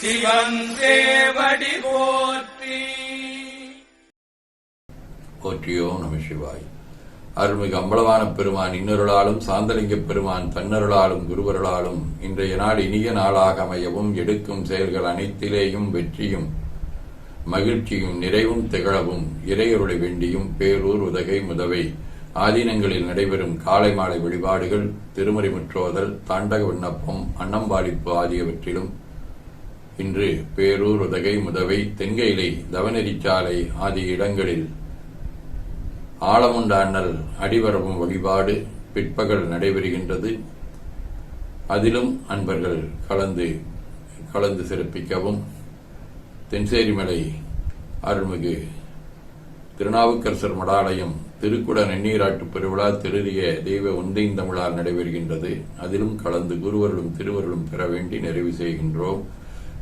சிவன் சேவடி போற்றி. போற்றியோ நம சிவாய். அருள்மிகு அம்பலவான பெருமான் இன்னொருளாலும் சாந்தலிங்க பெருமான் தன்னருளாலும் குருவருளாலும் இன்றைய நாள் இனிய நாளாக அமையவும் எடுக்கும் செயல்கள் அனைத்திலேயும் வெற்றியும் மகிழ்ச்சியும் நிறைவும் திகழவும் இறையருளை வேண்டியும் பேரூர் உதகை முதவை. ஆதீனங்களில் நடைபெறும் காலை மாலை வழிபாடுகள் திருமறை முற்றோதல் தாண்டக விண்ணப்பம் அன்னம்பாளிப்பு ஆகியவற்றிலும் இன்று பேரூர் உதகை முதவை தென்கையிலை தவநெறிச்சாலை ஆகிய இடங்களில். ஆலமுண்டாண்டல் அடிவரவும் வழிபாடு பிற்பகல் நடைபெறுகின்றது. அதிலும் அன்பர்கள் கலந்து கலந்து சிறப்பிக்கவும். தென்சேரிமலை அருள்மிகு திருநாவுக்கரசர் மடாலயம் திருக்குட நன்னீராட்டு பெருவிழா திருதிய தெய்வ உந்தைந்தமிழால் நடைபெறுகின்றது. அதிலும் கலந்து குருவர்களும் திருவருளும் பெற வேண்டி நிறைவு செய்கின்றோம்.